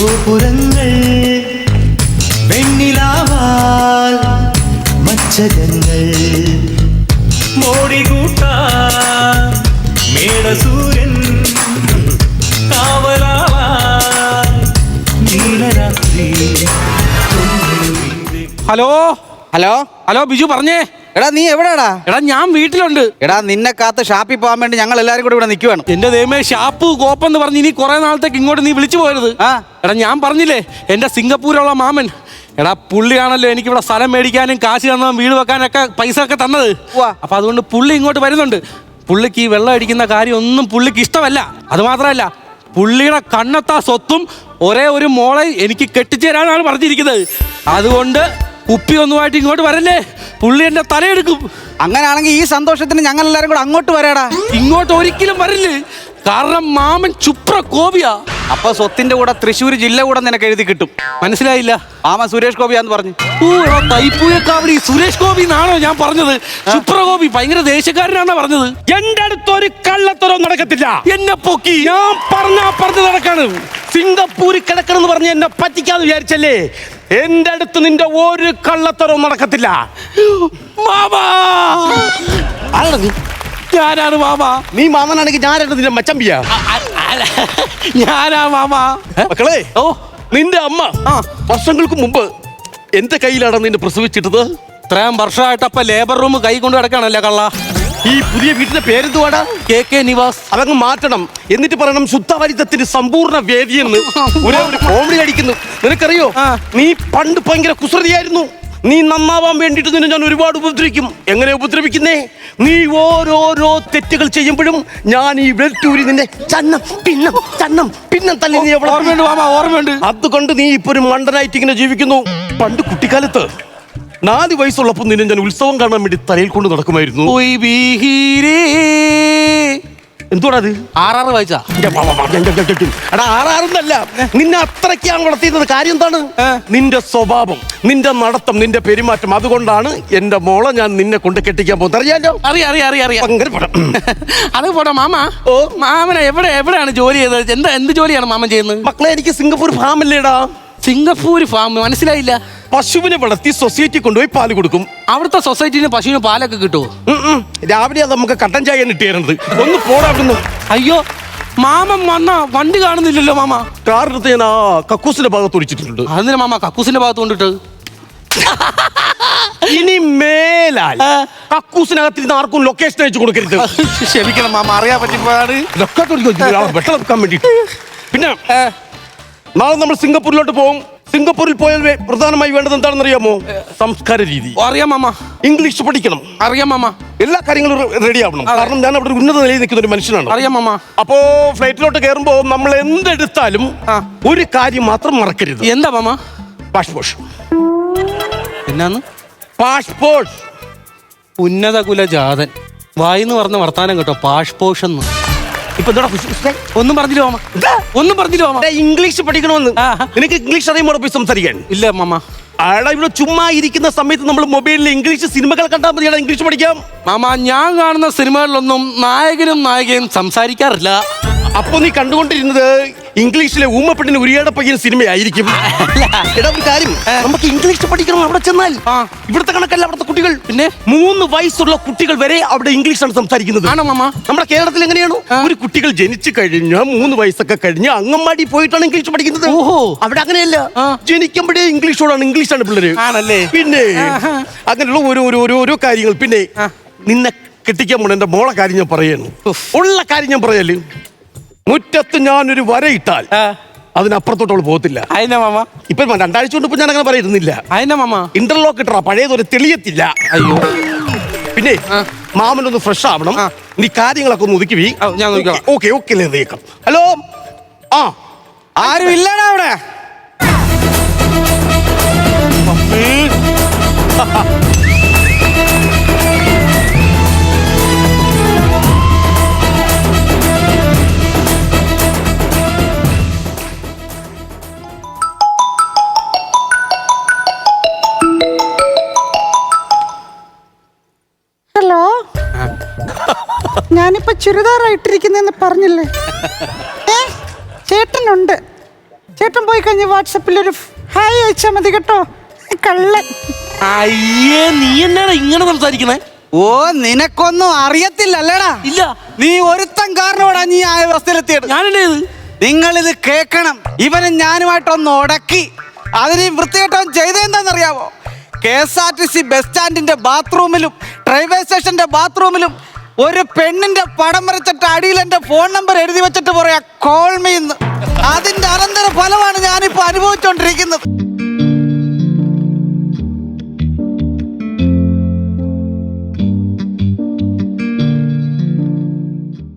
ഗോപുരങ്ങൾ വെണ്ണിലാവാൽ മച്ചകങ്ങൾ മോടികൂട്ടാ മേടസൂര്യൻ ഹലോ? ഹലോ? ഹലോ ബിജു പറഞ്ഞേ. എടാ നീ എവിടാടാ എടാ ഞാൻ വീട്ടിലുണ്ട്. എടാ നിന്നെ കാത്ത് ഷാപ്പിൽ പോകാൻ വേണ്ടി ഞങ്ങൾ എല്ലാരും കൂടി ഇവിടെ നിൽക്കുവാണ്. എന്റെ ദൈവമേ ഷാപ്പ് കോപ്പെന്ന് പറഞ്ഞ് ഇനി കുറെ നാളത്തേക്ക് ഇങ്ങോട്ട് നീ വിളിച്ചു പോയത് ആ. എടാ ഞാൻ പറഞ്ഞില്ലേ എന്റെ സിംഗപ്പൂരുള്ള മാമൻ. എടാ പുള്ളിയാണല്ലോ എനിക്ക് ഇവിടെ സ്ഥലം മേടിക്കാനും കാശ് തന്നാൻ വീട് വെക്കാനൊക്കെ പൈസ ഒക്കെ തന്നത്. അപ്പൊ അതുകൊണ്ട് പുള്ളി ഇങ്ങോട്ട് വരുന്നുണ്ട്. പുള്ളിക്ക് ഈ വെള്ളം അടിക്കുന്ന കാര്യം ഒന്നും പുള്ളിക്ക് ഇഷ്ടമല്ല. അത് മാത്രമല്ല പുള്ളിയുടെ കണ്ണത്താ സ്വത്തും ഒരേ ഒരു മോളെ എനിക്ക് കെട്ടിച്ചേരാനാണ് പറഞ്ഞിരിക്കുന്നത്. അതുകൊണ്ട് കുപ്പി ഒന്നുമായിട്ട് ഇങ്ങോട്ട് വരല്ലേ? പുള്ളി എന്റെ തലയെടുക്കും. അങ്ങനെയാണെങ്കിൽ ഈ സന്തോഷത്തിന് ഞങ്ങൾ എല്ലാരും കൂടെ അങ്ങോട്ട് വരാടാ. ഇങ്ങോട്ട് ഒരിക്കലും വരില്ലേ? കാരണം മാമൻ ചുപ്ര കോപിയാ അപ്പൊ സ്വത്തിന്റെ കൂടെ തൃശ്ശൂർ ജില്ല കൂടെ നിനക്ക് എഴുതി കിട്ടും. മനസ്സിലായില്ല. മാമൻ സുരേഷ് ഗോപിയാന്ന് പറഞ്ഞു. ഓ എടാ തൈപ്പൂയക്കാവടി സുരേഷ് ഗോപി എന്നാണോ ഞാൻ പറഞ്ഞത്? ചുപ്ര ഗോപി ഭയങ്കര ദേശക്കാരനാണോ പറഞ്ഞത്. എന്റെ അടുത്തൊരു കള്ളത്തരവും നടക്കത്തില്ല. എന്നെ പൊക്കി. ഞാൻ പറഞ്ഞ പറഞ്ഞു നടക്കാണ്. സിംഗപ്പൂരിൽ കിടക്കണമെന്ന് പറഞ്ഞ് എന്നെ പറ്റിക്കാന്ന് വിചാരിച്ചല്ലേ? എന്റെ അടുത്ത് നിന്റെ ഒരു കള്ളത്തരവും നടക്കത്തില്ല. മാമാ! ആരാ നീ? ഞാനാണ് മാമ. നീ മാമനാണെങ്കിൽ ഞാനായിട്ട് നിന്റെ മച്ചമ്പിയ ഞാനാ മാമാ. മക്കളെ? ഓ നിന്റെ അമ്മ ആ. വർഷങ്ങൾക്ക് മുമ്പ് എന്റെ കയ്യിലാണ് നിന്നെ പ്രസവിച്ചിട്ടത്? ഇത്രയും വർഷമായിട്ടപ്പ ലേബർ റൂം കൈ കൊണ്ട് കിടക്കാണല്ലേ കള്ള? ഈ പുതിയ വീട്ടിന്റെ പേരെന്തുവാടാ? K K Niwas. അതങ്ങ് മാറ്റണം. എന്നിട്ട് പറയണം ശുദ്ധവരിതത്തിന്റെ സമ്പൂർണ വേദിയെന്ന്. ഒരേ ഒരു കോമഡി അടിക്കുന്നു. നിനക്കറിയോ? നീ പണ്ട് ഭയങ്കര കുസൃതിയായിരുന്നു. നീ നന്നാവാൻ വേണ്ടിയിട്ട് നിന്നെ ഞാൻ ഒരുപാട് ഉപദ്രവിക്കും. എങ്ങനെ ഉപദ്രവിക്കുന്നേ? നീ ഓരോരോ തെറ്റുകൾ ചെയ്യുമ്പോഴും ഞാൻ ഈ വെൽറ്റൂരി നിന്നെ ചന്നം പിന്നം ചന്നം പിന്നം തല്ലി നീ ഓർമ്മയുണ്ട് മാമ ഓർമ്മയുണ്ട്. അതുകൊണ്ട് നീ ഇപ്പൊ ഒരു മണ്ടനായിട്ട് ഇങ്ങനെ ജീവിക്കുന്നു. പണ്ട് കുട്ടിക്കാലത്ത് നാല് വയസ്സുള്ളപ്പോൾ നിന്നെ ഞാൻ ഉത്സവം കാണാൻ വേണ്ടി തലയിൽ കൊണ്ട് നടക്കുമായിരുന്നു. എന്തുവാടാ അത് ആറാറ് വായിച്ചാ എടാ ആറാറുന്നല്ല നിന്നെ അത്രയ്ക്കാണ് വളർത്തിയിരുന്നത്. കാര്യം എന്താണ്? നിന്റെ സ്വഭാവം നിന്റെ നടത്തം നിന്റെ പെരുമാറ്റം അതുകൊണ്ടാണ് എന്റെ മോളെ ഞാൻ നിന്നെ കൊണ്ട് കെട്ടിക്കാൻ പോകുന്നത്. അറിയാലോ? അറിയാം അറിയാം അറിയാം അറിയാം. അത് പോട്ടെ മാമ. ഓ. മാമന എവിടെ എവിടെയാണ് ജോലി ചെയ്തത് എന്താ എന്ത് ജോലിയാണ് മാമൻ ചെയ്യുന്നത്? മക്കളെ എനിക്ക് സിംഗപ്പൂർ ഫാമില്ലേടാ. സിംഗപ്പൂർ ഫാം മനസ്സിലായില്ല? പശുവിനെ വളർത്തി സൊസൈറ്റി കൊണ്ടുപോയി പാൽ കൊടുക്കും. അവിടുത്തെ സൊസൈറ്റിന് പശുവിന് പാലൊക്കെ കിട്ടുമോ. രാവിലെ അത് നമുക്ക് കട്ടൻ ചായ ഇട്ടിരുന്നത് ഒന്ന് പോടാ അവിടുന്ന്. അയ്യോ മാമൻ വന്ന വണ്ടി കാണുന്നില്ലല്ലോ മാമ. കാറിനടുത്ത് ഞാൻ ആ കക്കൂസിന്റെ ഭാഗത്ത് ഒഴിച്ചിട്ടുണ്ട് അതിന് മാമ? കക്കൂസിന്റെ ഭാഗത്ത് കൊണ്ടിട്ട്? ഇനി മേലാൽ കക്കൂസിനകത്തിരുന്ന് ആർക്കും ലൊക്കേഷൻ അയച്ചു കൊടുക്കരുത്. ക്ഷമിക്കണം മാമ അറിയാൻ പറ്റിപ്പോഴാണ്. വെട്ടം വെക്കാൻ വേണ്ടിട്ട് പിന്നെ നാളെ നമ്മൾ സിംഗപ്പൂരിലോട്ട് പോകും. സിംഗപ്പൂരിൽ പോയാൽ പ്രധാനമായി വേണ്ടത് എന്താണെന്ന് അറിയാമോ സംസ്കാര രീതി. അറിയാം മാമ. ഇംഗ്ലീഷ് പഠിക്കണം. അറിയാം മാമ. എല്ലാ കാര്യങ്ങളും റെഡി ആവണം. കാരണം ഞാൻ അവിടെ ഉന്നത നിലയിൽ നിൽക്കുന്ന ഒരു മനുഷ്യനാണ്. അറിയാം മാമ. അപ്പോ ഫ്ലൈറ്റിലോട്ട് കയറുമ്പോ നമ്മൾ എന്തെടുത്താലും. ഒരു കാര്യം മാത്രം മറക്കരുത്. എന്താ മാമ? പാഷ്പോഷ്. എന്നാന്ന്? പാഷ്പോഷ്. ഉന്നത കുല ജാതൻ വായിന്ന് പറഞ്ഞ വർത്താനം കേട്ടോ പാഷ്പോഷെന്ന്. ഇപ്പൊ എന്താടാ കുശി? ഒന്നും പറഞ്ഞില്ല മാമ. ഒന്നും പറഞ്ഞില്ല മാമ. എടാ, ഇംഗ്ലീഷ് പഠിക്കണമെന്ന്. ആ. നിനക്ക് ഇംഗ്ലീഷ് അറിയുമ്പോൾ പോയി സംസാരിക്കാൻ. ഇല്ല മാമ. ആടാ ഇവിടെ ചുമ്മാ ഇരിക്കുന്ന സമയത്ത് നമ്മൾ മൊബൈലിൽ ഇംഗ്ലീഷ് സിനിമകൾ കണ്ടാൽ മതി ഇംഗ്ലീഷ് പഠിക്കാം. മാമ ഞാൻ കാണുന്ന സിനിമകളിലൊന്നും നായകനും നായികയും സംസാരിക്കാറില്ല. അപ്പൊ നീ കണ്ടുകൊണ്ടിരുന്നത് ഇംഗ്ലീഷിലെ ഊമപ്പെട്ടിന് ഉരിയാടെ പയ്യൻ സിനിമയായിരിക്കും എടാ ഒരു കാര്യം. നമുക്ക് ഇംഗ്ലീഷ് പഠിക്കണം അവിടെ ചെന്നാൽ. ഇവിടുത്തെ കണക്കല്ല അവിടുത്തെ കുട്ടികൾ. പിന്നെ? മൂന്ന് വയസ്സുള്ള കുട്ടികൾ വരെ അവിടെ ഇംഗ്ലീഷാണ് സംസാരിക്കുന്നത്. ആണോ മാമ? നമ്മുടെ കേരളത്തിൽ എങ്ങനെയാണ്? ഒരു കുട്ടികൾ ജനിച്ചു കഴിഞ്ഞ മൂന്ന് വയസ്സൊക്കെ കഴിഞ്ഞ് അംഗൻവാടി പോയിട്ടാണ് ഇംഗ്ലീഷ് പഠിക്കുന്നത്. ഓഹോ. അവിടെ അങ്ങനെയല്ല. ജനിക്കുമ്പോഴേ ഇംഗ്ലീഷോടാണ്. ഇംഗ്ലീഷാണ് പിള്ളേര്. ആണല്ലേ? പിന്നെ അങ്ങനെയുള്ള ഓരോ ഓരോ ഓരോ കാര്യങ്ങൾ. പിന്നെ നിന്നെ കെട്ടിക്കാൻ പോണ എന്റെ മോളെ കാര്യം ഞാൻ പറയുന്നു. ഉള്ള കാര്യം ഞാൻ പറയൽ. മുറ്റത്ത് ഞാനൊരു വരയിട്ടാൽ. അതിനപ്പുറത്തോട്ട് പോകത്തില്ല. അയന മാമ. ഇപ്പൊ രണ്ടാഴ്ച കൊണ്ട് ഇപ്പൊ ഞാൻ അങ്ങനെ പറയുന്നില്ല അയന മാമ. ഇന്റർലോക്ക് ഇട്ടാ പഴയതൊരു തെളിയത്തില്ല. അയ്യോ. പിന്നെ മാമൻ മാമനൊന്ന് ഫ്രഷ് ആവണം. നീ കാര്യങ്ങളൊക്കെ ഒന്ന് ഒതുക്കി ഞാൻ. ഓക്കെ ഓക്കെ നീക്കാം ഹലോ? ആ. ആരും ഇല്ലടാ അവിടെ. ചുരിദാറായിട്ടിരിക്കുന്നെന്ന് പറഞ്ഞില്ലേ? ഏ? ചേട്ടനുണ്ട്. ചേട്ടൻ പോയി കഴിഞ്ഞ് വാട്സപ്പിൽ ഒരു ഹായ് അയച്ചാൽ മതി കേട്ടോ. കള്ളൻ. അയ്യേ നീ എന്നാണ് ഇങ്ങനെ സംസാരിക്കണേ ഓ നിനക്കൊന്നും അറിയത്തില്ലല്ലേടാ? ഇല്ല. നീ ഒരുത്തൻ കാരണവടാ നീ ആ അവസ്ഥയിലെത്തിയത്? ഞാനെന്നെ നിങ്ങൾ ഇത് കേൾക്കണം ഇവന് ഞാനുമായിട്ടൊന്ന് ഉടക്കി അതിന് വൃത്തികെട്ടവൻ ചെയ്തെന്താണെന്നറിയാവോ K S R T C bus സ്റ്റാൻഡിന്റെ ബാത്റൂമിലും റെയിൽവേ സ്റ്റേഷന്റെ ബാത്റൂമിലും ഒരു പെണ്ണിന്റെ പടം വരച്ചിട്ട് അടിയിൽ എന്റെ ഫോൺ നമ്പർ എഴുതി വെച്ചിട്ട് പറയാ കോൾ മീന്ന് അതിന്റെ അനന്തര ഫലമാണ് ഞാനിപ്പോ അനുഭവിച്ചുകൊണ്ടിരിക്കുന്നത്